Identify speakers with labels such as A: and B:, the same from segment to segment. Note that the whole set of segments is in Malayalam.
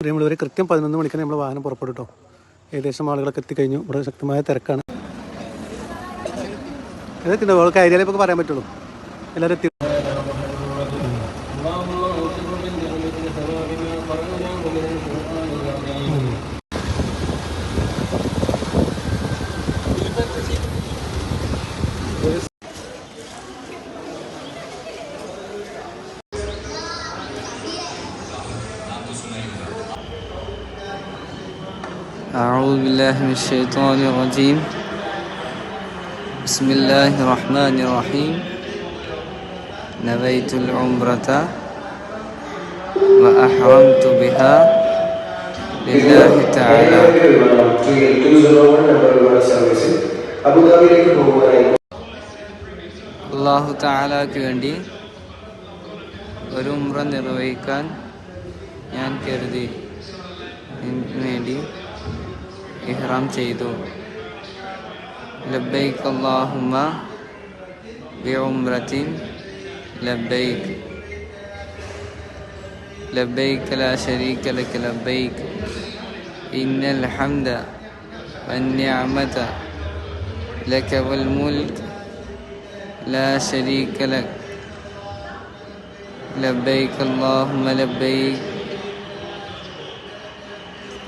A: പ്രിയമുള്ളവരെ കൃത്യം പതിനൊന്ന് മണിക്കാണ് നമ്മൾ വാഹനം പുറപ്പെടും കേട്ടോ ഏകദേശം ആളുകളൊക്കെ എത്തിക്കഴിഞ്ഞു. ഇവിടെ ശക്തമായ തിരക്കാണ്. ഇതൊക്കെ അവൾക്ക് ഐഡിയയിലൊക്കെ പറയാൻ പറ്റുള്ളൂ. എല്ലാവരും എത്തി
B: أعوذ بالله من الشيطان الرجيم بسم الله الرحمن الرحيم نويت العمرة وأحرمت بها لله تعالى
C: അബുദാബിയിലേക്ക് പോകുവാനായി
B: അള്ളാഹു താലാക്ക് വേണ്ടി ഒരു ഉംറ നിർവഹിക്കാൻ ഞാൻ കരുതി ഇതിനു വേണ്ടി ഇഹ്റാം ചെയ്തു ലബൈക്ക് അള്ളാഹുമ്മ ബിഉംറത്തിൻ ലബൈക്ക് لبيك لا شريك لك لبيك إن الحمد والنعمة لك والملك لا شريك لك لبيك اللهم لبيك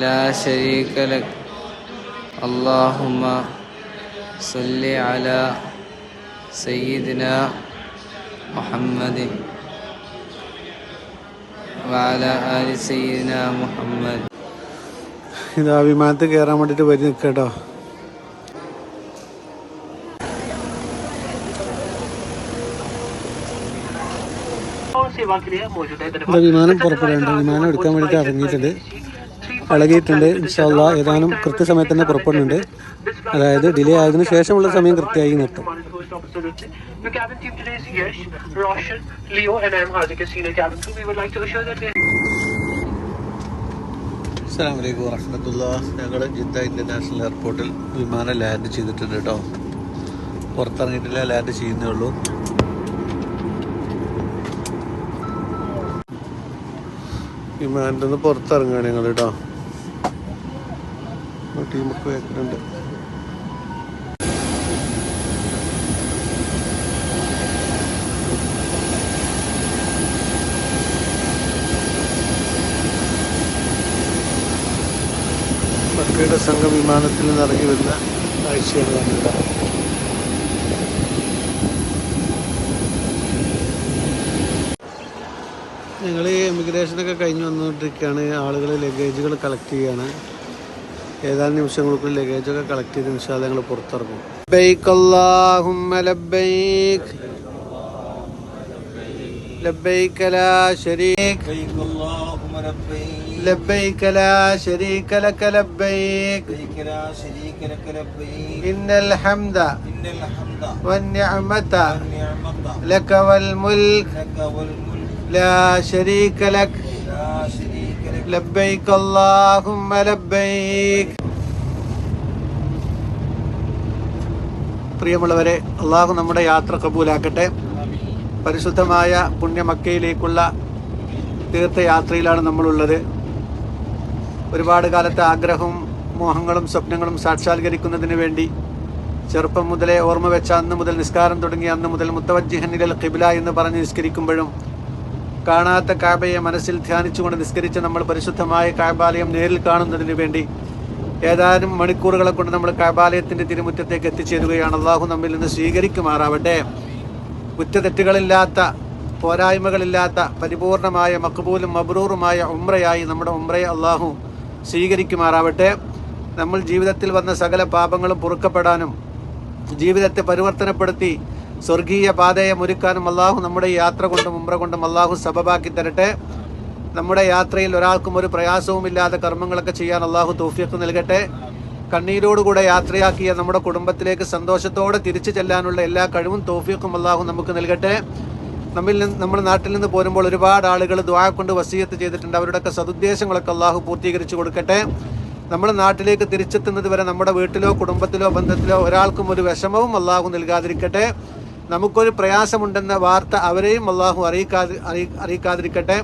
B: لا شريك لك اللهم صل على سيدنا محمد وعلى آل سيدنا محمد
A: ഇത് ആ വിമാനത്തിൽ കയറാൻ വേണ്ടിയിട്ട് വരി നിൽക്കുക കേട്ടോ ഇവിടെ വിമാനം പുറപ്പെടാനുണ്ട് വിമാനം എടുക്കാൻ വേണ്ടിയിട്ട് ഇറങ്ങിയിട്ടുണ്ട് ഇളകിയിട്ടുണ്ട്. ഇൻഷാല്ല ഏതാനും കൃത്യസമയത്ത് തന്നെ പുറപ്പെടുന്നുണ്ട്. അതായത് ഡിലേ ആയതിനു ശേഷമുള്ള സമയം കൃത്യമായി നിർത്തും. അസ്സാം വലൈക്കും വറഹമത്തുള്ള ഞങ്ങൾ ജിദ്ദ ഇന്റർനാഷണൽ എയർപോർട്ടിൽ വിമാനം ലാൻഡ് ചെയ്തിട്ടുണ്ട് കേട്ടോ. പുറത്തിറങ്ങിയിട്ടില്ല ലാൻഡ് ചെയ്യുന്നേ ഉള്ളൂ. വിമാനത്തിൽ നിന്ന് പുറത്തിറങ്ങുകയാണ് ഞങ്ങൾ കേട്ടോ. ടീമൊക്കെ വെക്കുന്നുണ്ട് മക്കയുടെ സംഘം വിമാനത്തിൽ നിന്ന് ഇറങ്ങി വരുന്ന കാഴ്ചയാണ് കണ്ടത്. ഞങ്ങൾ ഈ എമിഗ്രേഷനൊക്കെ കഴിഞ്ഞ് വന്നുകൊണ്ടിരിക്കുകയാണ്. ആളുകൾ ലഗേജുകൾ കളക്ട് ചെയ്യാണ് ഏതാനും നിമിഷങ്ങൾക്കുള്ളിൽ ലഗേജൊക്കെ കളക്ട് ചെയ്ത് നിമിഷം ഞങ്ങൾ പുറത്തിറങ്ങും ലബ്ബൈക്ക് അല്ലാഹുമ്മ ലബ്ബൈക്ക് ലബ്ബൈക്ക് ലാ ശരീക് لبيك لا شريك لك لبيك
D: لا شريك لك لبيك
A: إن الحمد
D: إن الحمد
A: والنعمة
D: والنعمة
A: لك والملك
D: لك والملك
A: لا شريك لك ലബ്ബൈക് അല്ലാഹുമ്മ ലബ്ബൈക് പ്രിയമുള്ളവരെ അള്ളാഹു നമ്മുടെ യാത്ര കബൂലാക്കട്ടെ. പരിശുദ്ധമായ പുണ്യമക്കയിലേക്കുള്ള തീർത്ഥയാത്രയിലാണ് നമ്മളുള്ളത്. ഒരുപാട് കാലത്തെ ആഗ്രഹവും മോഹങ്ങളും സ്വപ്നങ്ങളും സാക്ഷാത്കരിക്കുന്നതിന് വേണ്ടി ചെറുപ്പം മുതലേ ഓർമ്മ വെച്ച അന്ന് മുതൽ നിസ്കാരം തുടങ്ങി അന്ന് മുതൽ മുത്തവജ്ജിഹനിൽ ഖിബില എന്ന് പറഞ്ഞ് നിസ്കരിക്കുമ്പോഴും കാണാത്ത കാബയെ മനസ്സിൽ ധ്യാനിച്ചുകൊണ്ട് നിസ്കരിച്ച് നമ്മൾ പരിശുദ്ധമായ കാബാലയം നേരിൽ കാണുന്നതിന് വേണ്ടി ഏതാനും മണിക്കൂറുകളെ കൊണ്ട് നമ്മൾ കാബാലയത്തിന്റെ തിരുമുറ്റത്തേക്ക് എത്തിച്ചേരുകയാണ്. അള്ളാഹു നമ്മിൽ നിന്ന് സ്വീകരിക്കുമാറാവട്ടെ. കുറ്റതെറ്റുകളില്ലാത്ത പോരായ്മകളില്ലാത്ത പരിപൂർണമായ മക്ബൂലും മബ്രൂറുമായ ഉമ്രയായി നമ്മുടെ ഉമ്രയെ അള്ളാഹു സ്വീകരിക്കുമാറാവട്ടെ. നമ്മൾ ജീവിതത്തിൽ വന്ന സകല പാപങ്ങളും പൊറുക്കപ്പെടാനും ജീവിതത്തെ പരിവർത്തനപ്പെടുത്തി സ്വർഗീയ പാതയെ ഒരുക്കാനും അള്ളാഹു നമ്മുടെ യാത്ര കൊണ്ടും ഉമ്ര കൊണ്ടും അള്ളാഹു സബബാക്കി തരട്ടെ. നമ്മുടെ യാത്രയിൽ ഒരാൾക്കും ഒരു പ്രയാസവുമില്ലാതെ കർമ്മങ്ങളൊക്കെ ചെയ്യാൻ അള്ളാഹു തൗഫീഖ് നൽകട്ടെ. കണ്ണീരോടുകൂടെ യാത്രയാക്കിയ നമ്മുടെ കുടുംബത്തിലേക്ക് സന്തോഷത്തോടെ തിരിച്ചു ചെല്ലാനുള്ള എല്ലാ കഴിവും തോഫിയക്കും അള്ളാഹു നമുക്ക് നൽകട്ടെ. നമ്മിൽ നിന്ന് നമ്മുടെ നാട്ടിൽ നിന്ന് പോരുമ്പോൾ ഒരുപാട് ആളുകൾ ദ്വാ കൊണ്ട് വസീയത്ത് ചെയ്തിട്ടുണ്ട്. അവരുടെയൊക്കെ സതുദ്ദേശങ്ങളൊക്കെ അള്ളാഹു പൂർത്തീകരിച്ചു കൊടുക്കട്ടെ. നമ്മുടെ നാട്ടിലേക്ക് തിരിച്ചെത്തുന്നത് വരെ നമ്മുടെ വീട്ടിലോ കുടുംബത്തിലോ ബന്ധത്തിലോ ഒരാൾക്കും ഒരു വിഷമവും അള്ളാഹു നൽകാതിരിക്കട്ടെ. നമുക്കൊരു പ്രയാസമുണ്ടെന്ന വാർത്ത അവരെയും അള്ളാഹു അറിയിക്കാതി അറിയി- അറിയിക്കാതിരിക്കട്ടെ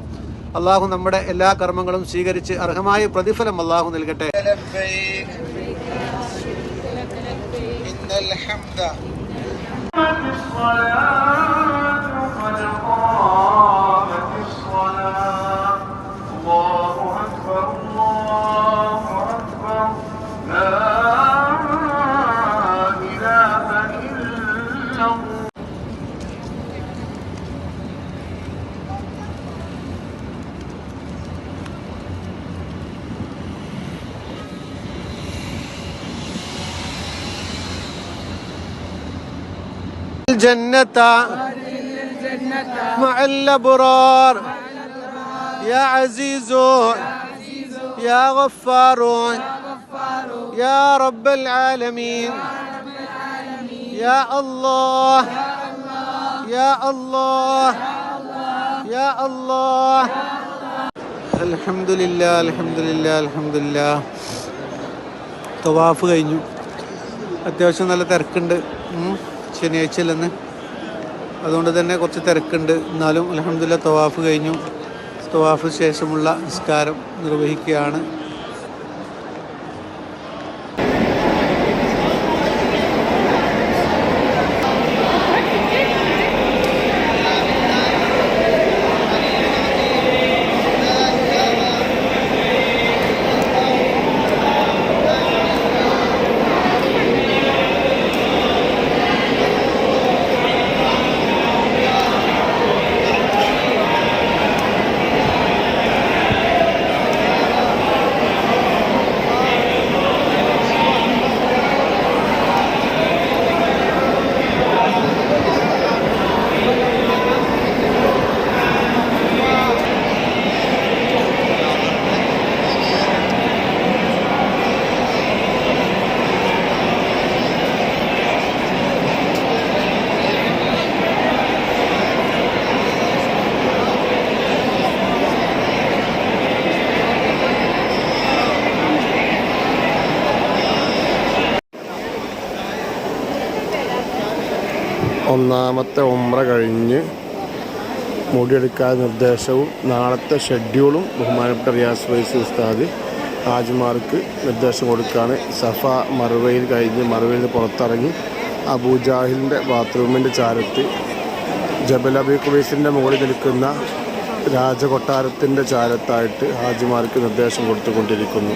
A: അള്ളാഹു നമ്മുടെ എല്ലാ കർമ്മങ്ങളും സ്വീകരിച്ച് അർഹമായ പ്രതിഫലം അള്ളാഹു നൽകട്ടെ
D: إن الحمد
A: الجنة مع الأبرار يا عزيز يا غفار يا رب العالمين يا الله يا الله يا الله الحمد لله الحمد لله الحمد لله തവാഫ് കഴിഞ്ഞു അത്യാവശ്യം നല്ല തിരക്കുണ്ട് ഉം. ശനിയാഴ്ചയിലെന്ന് അതുകൊണ്ട് തന്നെ കുറച്ച് തിരക്കുണ്ട്. എന്നാലും അലഹമില്ല തവാഫ് കഴിഞ്ഞു. തവാഫ് ശേഷമുള്ള നിസ്കാരം നിർവഹിക്കുകയാണ്.
C: ഒന്നാമത്തെ ഉമ്ര കഴിഞ്ഞ് മുടിയെടുക്കാൻ നിർദ്ദേശവും നാളത്തെ ഷെഡ്യൂളും ബഹുമാനപ്പെട്ട റിയാസ് വൈസ് ഉസ്താദ് ഹാജിമാർക്ക് നിർദ്ദേശം കൊടുക്കുകയാണ്. സഫ മറുവയിൽ കഴിഞ്ഞ് മറുവയിൽ നിന്ന് പുറത്തിറങ്ങി അബൂജാഹിലിന്റെ ബാത്റൂമിന്റെ ചാരത്ത് ജബൽ അബി കുബീസിന്റെ മുകളിൽ നിൽക്കുന്ന രാജകൊട്ടാരത്തിന്റെ ചാരത്തായിട്ട് ഹാജിമാർക്ക് നിർദ്ദേശം കൊടുത്തുകൊണ്ടിരിക്കുന്നു.